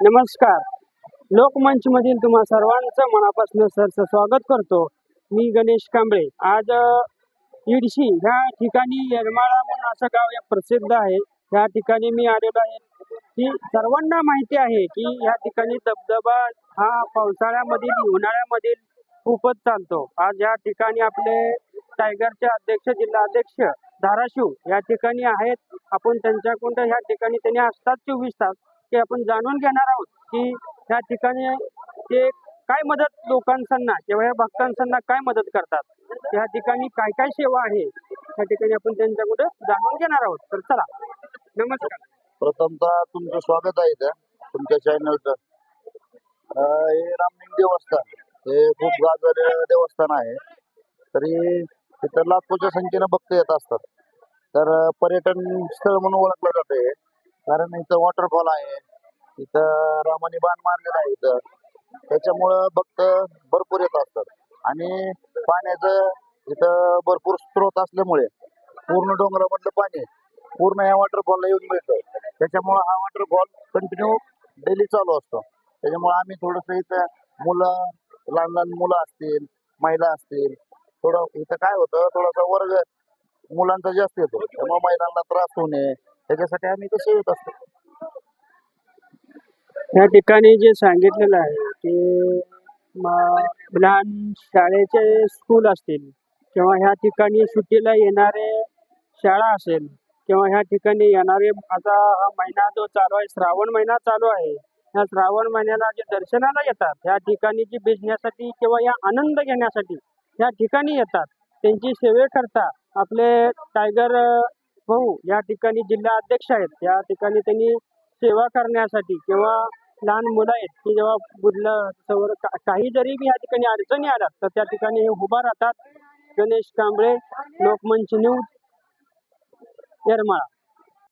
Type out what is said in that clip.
नमस्कार. लोकमंच मधील तुम्हा सर्वांचं मनापासून सरचं स्वागत करतो. मी गणेश कांबळे. आज इडशी ह्या ठिकाणी येरमाळा म्हणून असं गाव एक प्रसिद्ध आहे. या ठिकाणी मी आलेलो आहे. की सर्वांना माहिती आहे की या ठिकाणी धबधबा हा पावसाळ्यामधील उन्हाळ्यामधील खूपच चालतो. आज या ठिकाणी आपले टायगरचे अध्यक्ष जिल्हा अध्यक्ष धाराशिव या ठिकाणी आहेत. आपण त्यांच्याकडून ह्या ठिकाणी त्यांनी असतात चोवीस तास ते आपण जाणून घेणार आहोत की ह्या ठिकाणी ते काय मदत लोकांना किंवा या भक्तांसांना काय मदत करतात? या ठिकाणी काय काय सेवा आहे? त्या ठिकाणी आपण त्यांच्याकडे जाणून घेणार आहोत. तर चला. नमस्कार. प्रथमतः तुमचं स्वागत आहे इथं तुमच्या चॅनलचं हे रामलिंग देवस्थान. हे खूप गाजलेलं देवस्थान आहे. तरी तिथं लाखोच्या संख्येनं भक्त येत असतात. तर पर्यटन स्थळ म्हणून ओळखलं जाते कारण इथं वॉटरफॉल आहे. इथं रामाने बाण मारलेलं आहे इथं. त्याच्यामुळं भक्त भरपूर येत असतात. आणि पाण्याचं इथं भरपूर स्रोत असल्यामुळे पूर्ण डोंगरामधलं पाणी पूर्ण या वॉटरफॉलला येऊन मिळतं. त्याच्यामुळं हा वॉटरफॉल कंटिन्यू डेली चालू असतो. त्याच्यामुळे आम्ही थोडंसं इथं मुलं लहान लहान मुलं असतील महिला असतील थोडं इथं काय होतं थोडासा वर्ग मुलांचा जास्त येतो. त्यामुळे महिलांना त्रास होऊ नये. त्याच्यासाठी आम्ही इथं सेवत असतो. या ठिकाणी जे सांगितलेलं आहे की लहान शाळेचे स्कूल असतील किंवा ह्या ठिकाणी सुट्टीला येणारे शाळा असेल किंवा ह्या ठिकाणी येणारे आता हा महिना जो चालू आहे श्रावण महिना चालू आहे ह्या श्रावण महिन्याला जे दर्शनाला येतात ह्या ठिकाणी जी भिजण्यासाठी किंवा या आनंद घेण्यासाठी या ठिकाणी येतात त्यांची सेवेकरता आपले टायगर भाऊ या ठिकाणी जिल्हा अध्यक्ष आहेत या ठिकाणी त्यांनी सेवा करण्यासाठी किंवा लहान मुलं आहेत की जेव्हा बुडलं सवर काही जरी बी या ठिकाणी अडचणी आल्या तर त्या ठिकाणी हे उभा राहतात गणेश कांबळे लोकमंच न्यूज येरमाळा.